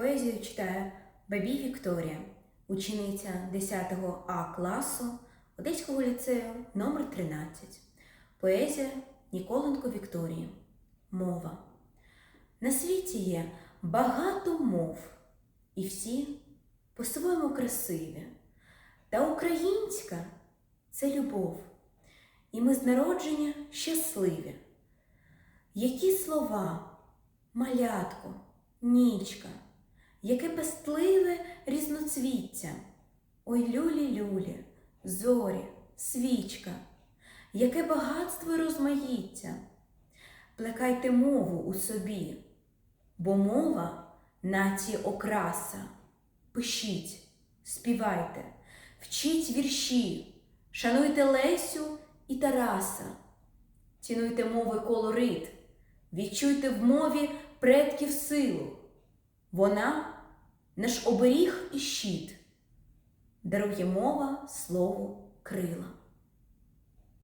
Поезію читає Бабій Вікторія, учениця 10 А класу Одеського ліцею номер 13 Поезія Ніколенко Вікторії. Мова. На світі є багато мов, і всі по-своєму красиві. Та українська це любов, і ми з народження щасливі. Які слова, малятко, нічка, яке пестливе різноцвіття. Ой, люлі-люлі, зорі, свічка, яке багатство і розмаїття. Плекайте мову у собі, бо мова нації окраса. Пишіть, співайте, вчіть вірші, шануйте Лесю і Тараса, цінуйте мови колорит, відчуйте в мові предків силу. Вона наш оберіг і щит, дарує мова слову крила.